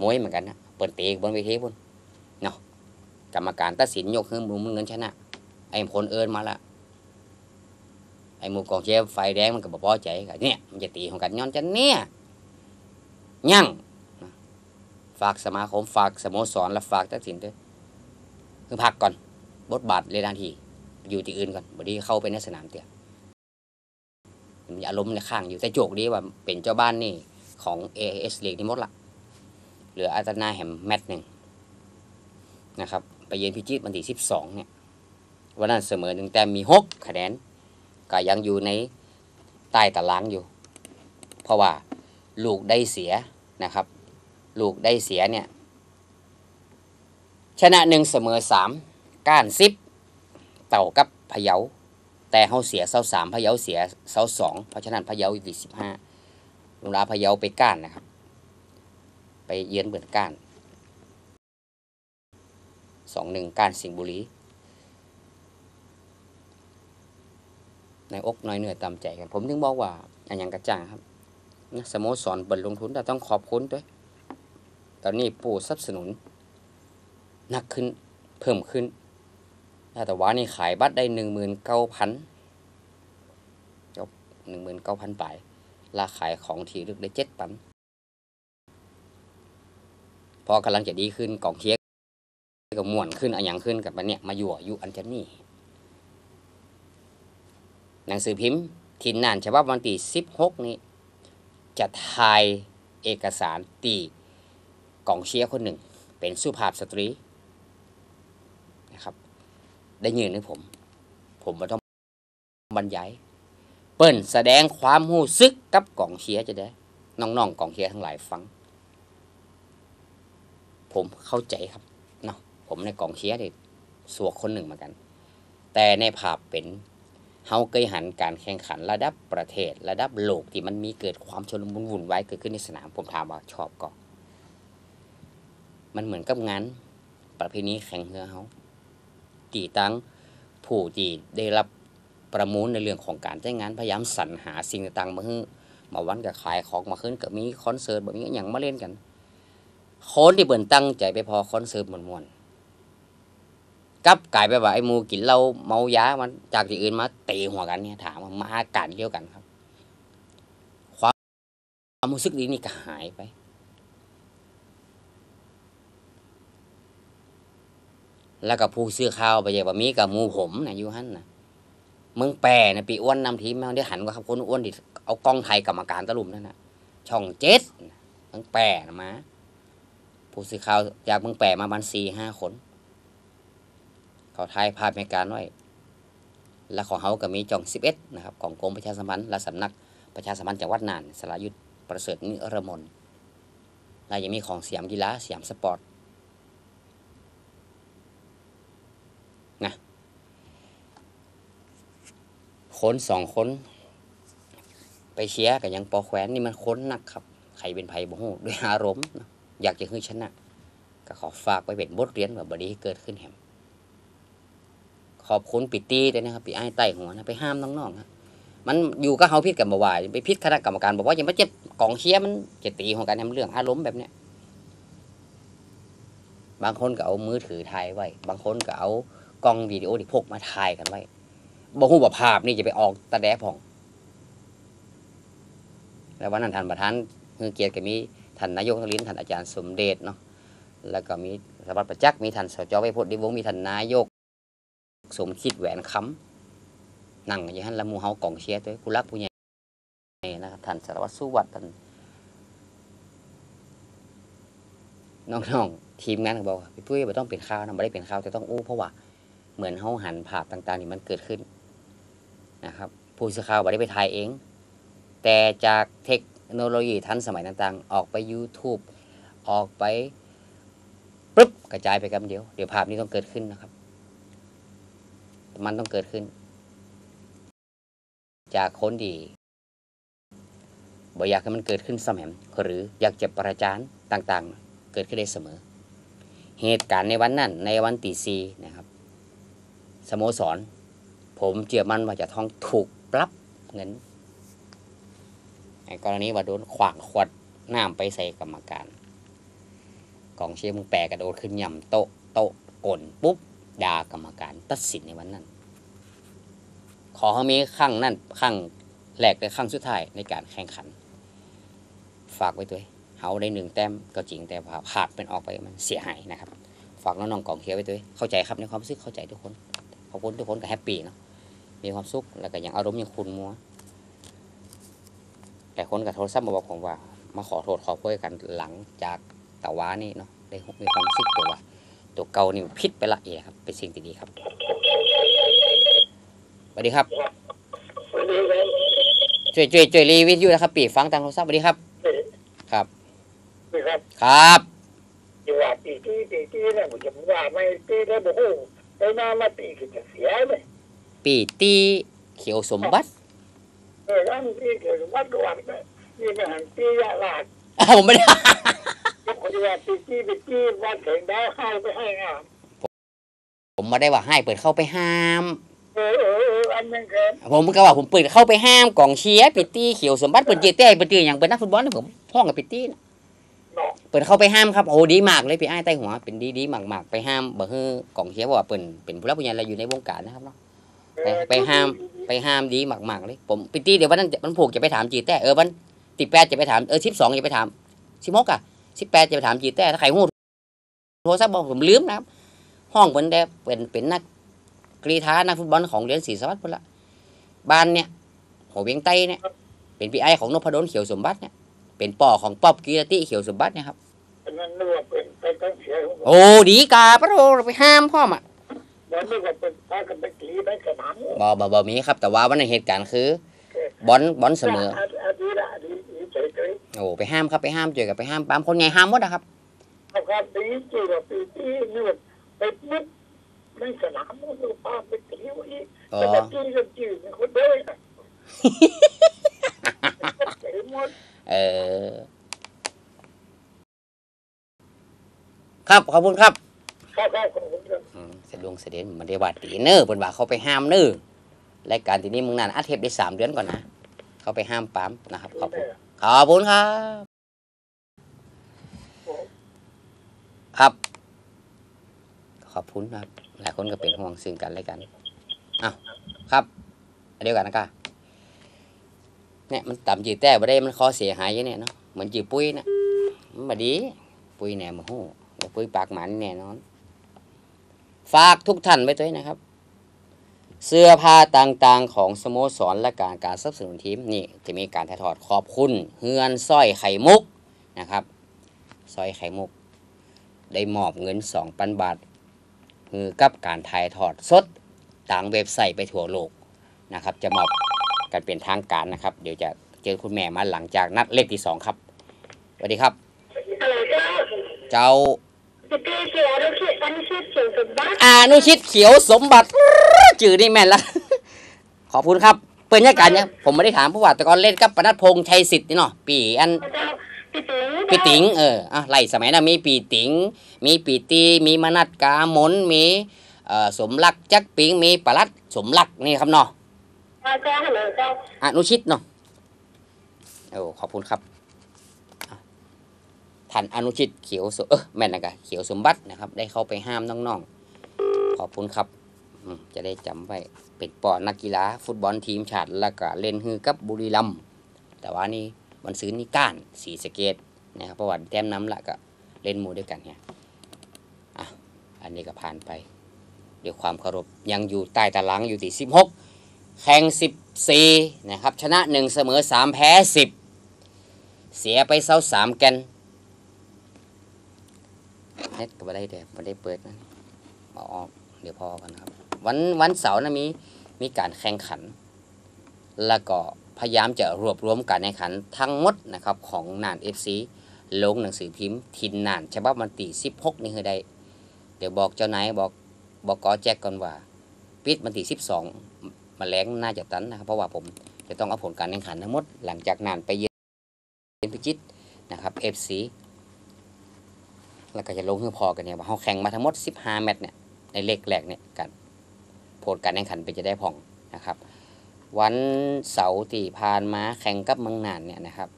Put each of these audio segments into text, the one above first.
มวยเหมือนกันนะเปิดเตะบนเวทีพุ่นเนาะกรรมการตัดสินยกให้มุมเงินชนะ ไอ้คนเอิญมาละไอ้หมูกองเชียร์ไฟแดงมันก็บพอใจกันเนี่ยมันจะตีของกันย้อนจะเนี่ยยั่งฝากสมาคมฝากสโมสรและฝากตัดสินด้วยคือพักก่อนบทบาทเลยนาที อยู่ที่อื่นก่อนบดีเข้าไปในสนามเตียมันอารมณ์ในข้างอยู่แต่โจกดีว่าเป็นเจ้าบ้านนี่ของ AS ลีกนี่หมดละ เหลืออาตนาแฮมแมตหนึ่งนะครับ ไปเยือนพิจิตรวันที่สิบสองเนี่ยวันนั้นเสมอหนึ่งแต้มมีหกคะแนนก็ยังอยู่ในใต้ตารางอยู่ เพราะว่าลูกได้เสียนะครับ ลูกได้เสียเนี่ย ชนะหนึ่งเสมอสามก้านสิบเต่ากับพะเยา แต่เขาเสียเสาสามพะเยาเสียเสาสองเพราะฉะนั้นพะเยาอยู่ที่สิบห้าลุงลาพะเยาไปก้านนะครับ ไปเยือนเบิดก้านสองหนึ่งก้านสิงห์บุรีในอกน้อยเหนื่อยตามใจกัน ผมถึงบอกว่าอันยังกระจ่างครับสโมสรเปิดลงทุนแต่ต้องขอบคุณด้วย ตอนนี้ผู้สนับสนุนหนักขึ้นเพิ่มขึ้นแต่ว่านี่ขายบัตรได้หนึ่งหมื่นเก้าพันจบหนึ่งหมื่นเก้าพันปลายราขายของทีลึกได้เจ็ดพัน พอกำลังจะดีขึ้นกองเชียร์ก็ม่วนขึ้นอันยังขึ้นกับมันเนี่ยมาอยู่อยู่อันเจนี่หนังสือพิมพ์ทินนานฉบับวันที่16 นี้ จะถ่ายเอกสารตีกองเชียร์คนหนึ่ง เป็นสุภาพสตรีนะครับ ได้ยืนให้ผม ผมมาต้องบรรยายเปิ้นแสดงความหู้ซึกกับกองเชียร์จะได้ น้องๆกองเชียร์ทั้งหลายฟัง ผมเข้าใจครับเนาะผมในกองเชียร์เด็กสวกคนหนึ่งเหมือนกัน แต่ในภาพเป็นเฮาเคยหันการแข่งขันระดับประเทศระดับโลกที่มันมีเกิดความชนมุนวุ่นวายเกิดขึ้นในสนามผมถามว่าชอบก็มันเหมือนกับงานประเพณีแข่งเรือเฮาตีตั้งผู้ที่ได้รับประมูลในเรื่องของการใช้งานพยายามสรรหาสิ่งต่างๆมาให้มาวันกับขายของมาขึ้นกับมีคอนเสิร์ตแบบนี้อย่างมาเล่นกัน คนที่เบิ่นตั้งใจไปพอคอนเสิร์ตมวนๆกับกลายไปว่าไอ้มูกินเหล้าเมายามันจากที่อื่นมาเตีหัวกันเนี่ยถามว่ามาการเดียวกันครับ ความความรู้สึกนี้นี่ก็หายไป แล้วก็ผู้ซื้อข้าวไปอย่างบะมีกับมูผมนะยู่หันนะเมืองแปรนะปีอ้วนนำทีมมาได้หันว่าครับคนอ้วนดิเอากล้องไทยกรรมการตะลุมนั่นนะช่องเจ็ดเมืองแปรนะมา ผู้ซื้อข้าวจากเมืองแปรมาบันสี่ห้าคน เขาถ่ายภาพในการไว้และของเขาก็มีจ่อง11นะครับของกรมประชาสัมพันธ์และสำนักประชาสัมพันธ์จังหวัดน่านสรายุทธประเสริฐนิรมนและยังมีของสยามกีฬาสยามสปอร์ตนะคนสองคน ไปเชียร์กับยังปอแขวนนี่มันค้นนักครับ ใครเป็นไผ่บ่ฮู้ด้วยอารมณ์นะ อยากจะให้ชนะ ก็ขอฝากไว้เป็นบทเรียนว่าบดีเกิดขึ้นแหมขอบคุณปิตี้ด้วยนะครับปีไอ้ใต้หัวนะไปห้ามน้องๆครับมันอยู่ก็เขาพิดกันบ่าวายไปพิดคณะกรรมการบอกว่าอย่ามาเจ็บกองเชียร์มันจะตีของการทำเรื่องอารมณ์แบบเนี้ยบางคนก็เอามือถือถ่ายไว้ บางคนก็เอากล้องวิดีโอที่พกมาถ่ายกันไว้บ่ฮู้ว่าภาพนี่จะไปออกตะแดะผ่อง แล้ววันนั้นท่านประธานคือเกียรติก็มี ท่านนายกทลินท่านอาจารย์สมเด็จเนาะแล้วก็มีสวัสดิ์ประจักษ์มีท่านสจไวพธิ์ดิวงศ์มีท่านนายก สมคิดแหวนคำนั่งอยู่ฮั่นละมูเฮากล่องเชียร์ตัวผู้รักผู้ใหญ่นะครับท่านสารวัตรสุวัตท่านน้องๆทีมงานบอกว่าพี่ปุ้ยไม่ต้องเป็นข่าวนะไม่ได้เป็นข่าวแต่ต้องอู้เพราะว่าเหมือนเฮาหันภาต่างๆนี่มันเกิดขึ้นนะครับผู้สื่อข่าวไม่ได้ไปถ่ายเอง แต่จากเทค เทคโนโลยีทันสมัยต่างๆ ออกไป YouTube ออกไปปุ๊บกระจายไปกันเดียว เดี๋ยวภาพนี้ต้องเกิดขึ้นนะครับ มันต้องเกิดขึ้น จากคนดีบ่อยากให้มันเกิดขึ้นสมอหรืออยากจะประจานต่างๆ เกิดขึ้นได้เสมอ เหตุการณ์ในวันนั้น ในวันตีซีนะครับสโมสร ผมเชื่อมั่นว่าจะต้องถูกปรับเงิน ในกรณีว่าโดนขวางขวดน้ำไปใส่กรรมการกองเชียร์มึงแปรกระโดดขึ้นย่ำโต๊ะโต๊ะกลปุ๊บด่ากรรมการตัดสินในวันนั้น ขอให้มีครั้งนั้นครั้งแรกและครั้งสุดท้ายในการแข่งขัน ฝากไว้ด้วยเฮาได้หนึ่งแต้มก็จริงแต่ว่าผาดเป็นออกไปมันเสียหายนะครับ ฝากน้องๆกองเชียร์ไว้ด้วยเข้าใจครับในความรู้สึกเข้าใจทุกคนขอบคุณทุกคนก็แฮปปี้เนาะมีความสุขแล้วก็อยังอารมณ์ยังคุณมัว แต่คนกับโทรศัพท์มาบอกผมว่า มาขอโทษขอโพยกันหลังจากตะวานี่เนาะได้มีความรู้สึกตัวว่าตัวเก่านี่ผิดไปละเอียครับ เป็นสิ่งที่ดีครับสวัสดีครับสวัสดีครับช่วยช่วยช่วยรีวิวอยู่นะครับ ปีฟังทางโทรศัพท์สวัสดีครับครับนี่ครับครับอยู่ว่าปีที่ปีที่เนี่ยผมจะว่าไม่ปีได้บอกโอ้ไปมามาปีก็จะเสียเลยปีตีเขียวสมบัติ เอออันที่เกิดวัดกวนเนี่ยนี่มันหันปียาลาดอ้าวผมไม่ได้ยกคนที่ว่าปีที่ปีที่วัดเถิงดาวให้ไปให้งามผมไม่ได้ว่าให้เปิดเข้าไปห้ามเออเออเอออันนึงเกินผมก็ว่าผมเปิดเข้าไปห้ามกองเชียร์ปีตีเขียวสมบัติเปิดเจเต้เปิดเจออย่างเป็นนักฟุตบอลนะผมห้องกับปีตีนะเนาะเปิดเข้าไปห้ามครับโอ้ดีมากเลยพี่ไอ้ายใต้หัวเป็นดีดีมากๆไปห้ามบ่ฮือกองเชียร์เพราะว่าเป็นเป็นผู้รับผู้ใหญ่เราอยู่ในวงการนะครับเนาะไปไปห้าม ไปห้ามดีมากๆเลยผมปีตีเดี๋ยววันนั้นมันผูกจะไปถามจีแต่เออวันติแปดจะไปถามเออสิบสองจะไปถามสิบหกอะสิบแปดจะไปถามจีแต่ถ้าใครหูโทรศัพท์บอกผมลืมนะครับ ห้องเป็นแต่เป็นเป็นนักกรีฑานักฟุตบอลของเรียนศรีสวัสดิ์พุ่นละบ้านเนี่ยหัวเวียงไตเนี่ยเป็นพี่ไอของนพดลเขียวสมบัติเนี่ยเป็นป่อของป๊อบกีรติเขียวสมบัติเนะครับอันนั้นนึกว่าเป็นเป็นต้องเสียโอ้ดีกาปะโรไปห้ามพ่อม อะแล้วนึกว่าเป็นพากันไปตีไปกระหน่ำบอบอบอมีครับ แต่ว่าวันนั้นเหตุการณ์คือบอลบอลเสมออาทิตย์อาทิตย์ละอาทิตย์เฉยเฉยโอ้ไปห้ามครับไปห้ามเจอกับไปห้ามปามคนไงห้ามหมดนะครับเอาครับปีที่ว่าปีที่นี่ว่าไปมุดในสนามมันก็พาไปตีอีกอ๋อแต่ที่ก็จืดมันคนเด้ยนะเต็มหมดเออ ครับ ขอบคุณครับ เสดวงเสด็จมันได้ว่าตีเนอร์บนว่าเขาไปห้ามเนอร์รายการทีนี้มึงนานอัดเทปได้สามเดือนก่อนนะเขาไปห้ามปั๊มนะครับขอบคุณขอบคุณครับ ครับ ขอบคุณครับ หลายคนก็เป็นห่วงซึ่งกันและกันอ้าวครับอันเดียวกันนะก้าเนี่ยมันต่ำจีแต่บ่ได้มันคอเสียหายอย่างเนี่ยเนาะเหมือนจีปุ้ยนะมันบดี ปุ้ยแหน่มาหูว่าปุ้ยปากหมันแน่นอน ฝากทุกท่านไว้ด้วยนะครับ เสื้อผ้าต่างๆ ของสโมสรและการการสนับสนุนทีมนี่จะมีการถ่ายทอดขอบคุณเฮือนสร้อยไข่มุกนะครับสร้อยไข่มุก ได้มอบเงิน2,000บาทคือกับการถ่ายทอดสดต่างเว็บไซต์ไปทั่วโลกนะครับ จะมอบกันเป็นทางการนะครับ เดี๋ยวจะเจอคุณแม่มาหลังจากนัดเลขที่สองครับสวัสดีครับอะไรก็เจ้า จะตีเกี่ยวด้วยที่อันที่เสียงสมบัติอานุชิตเขียวสมบัติจื่อนี่แม่นละขอบคุณครับเปิดเนี่ยกันเนี่ยผมไม่ได้ถามเพราะว่าแต่ก่อนเล่นกับปนัดพงษ์ชัยสิทธิ์นี่เนาะปีอันเจ้าพี่ติ๋งปีติ๋งเอออะไล่สมัยนั้นมีปีติ๋งมีปีตีมีมนัดกามนมีเอ่อสมรักจักปิงมีปลัดสมรักนี่ครับเนาะเจ้าฮัลโหลเจ้าอนุชิตเนาะโอ้ขอบคุณครับอะ ท่านอนุชิตเขียวสเออแม่นนะกะเขียวสมบัตินะครับ ได้เข้าไปห้ามน้องๆ ขอบคุณครับจะได้จำไว้เป็นปอนักกีฬาฟุตบอลทีมชาติแล้วก็เล่นฮือกับบุรีรัมย์แต่ว่านี่มันซื้อนี่ก้านสีสเกตนะครับเพระว่าแต้มน้ำละก็เล่นมูด้วยกันเนี่ยอะอันนี้ก็ผ่านไปด้วยความเคารพยังอยู่ใต้ตารางอยู่ที่สิบหกแข่ง 14 นะครับ ชนะ 1 เสมอ 3 แพ้ 10 เสียไปเซาสามแกน เน็ตก็ไม่ได้เดี๋ยวไม่ได้เปิดนะเอาออกเดี๋ยวพอกันครับ วันวันเสาร์นะมีมีการแข่งขัน แล้วก็พยายามจะรวบรวมการแข่งขันทั้งหมดนะครับของนาน FC ลงหนังสือพิมพ์ทินนานฉบับวันที่16 นี่คือได้ เดี๋ยวบอกเจ้านายบอกบอกกอแจ็คก่อนว่า ปิดวันที่12 มาแรงน่าจะตันนะครับเพราะว่าผมจะต้องเอาผลการแข่งขันทั้งหมดหลังจากนันไปเยือนพิจิตนะครับ FC แล้วก็จะลงให้พอกันเนี่ยว่าเขาแข่งมาทั้งหมด 15 แมตช์เนี่ยในเลขแรกเนี่ยกันผลการแข่งขันเป็นจะได้ผ่องนะครับ วันเสาร์ที่ผ่านมาแข่งกับเมืองนานเนี่ยนะครับ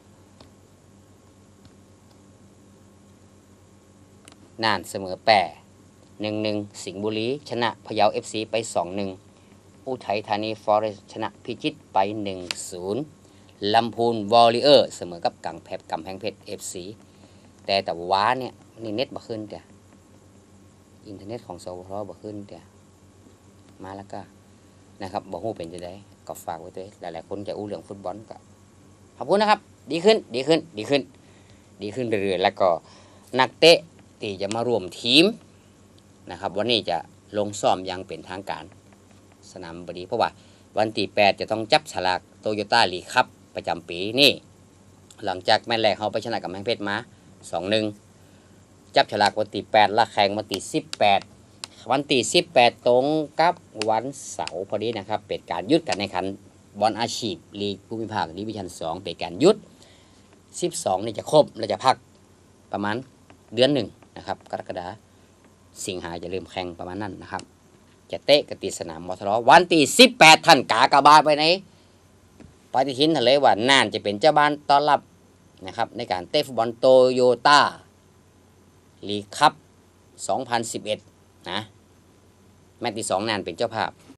น่านเสมอแปรหนึ่งหนึ่งสิงห์บุรี ชนะพะเยาเอฟซีไปสองหนึ่งอุทัยธานีฟอเรสชนะพิจิตรไปหนึ่งศูนย์ลำพูนวอลเลเยอร์ เสมอกับกังแพบกำแพงเพชรเอฟซีแต่แต่ว้าเนี่ย นี่เน็ตบ่ขึ้นเดียอินเทอร์เน็ตของสวทบ่ขึ้นเดียมาแล้วก็นะครับบ่ฮู้เป็นจะได้ก็ฝากไว้ด้วยหลายๆคนจะอู้เรื่องฟุตบอลก็ขอบคุณนะครับ ดีขึ้นดีขึ้น ดีขึ้น ดีขึ้นเรื่อยๆแล้วก็นักเตะที่จะมาร่วมทีมนะครับ วันนี้จะลงซ้อมอย่างเป็นทางการ สนามบดี เพราะว่าวันที่8จะต้องจับฉลากโตโยต้าลีคัพประจำปีนี่ หลังจากแมตช์แรกเขาไปชนะกับแมงเพชรมา2-1 จับฉลากวันที่8และแข่งวันที่18วันที่18ตรงกับวันเสาร์พอดีนะครับ เป็นการยุดการแข่งขันบอลอาชีพลีกภูมิภาคดิวิชั่น2เป็นการยุด12นี่จะครบเราจะพักประมาณเดือนหนึ่งนะครับ กรกฎาสิงหาจะเริ่มแข่งประมาณนั้นนะครับ จะเตะกติสนามมอทรอวันที่18ท่านกากระบาไปไหนปฏิทินทะเลว่าน่านจะเป็นเจ้าบ้านต้อนรับนะครับในการเตะฟุตบอลโตโยต้า ลีคัพ2011 นะ แมตช์ที่สองน่านเป็นเจ้าภาพ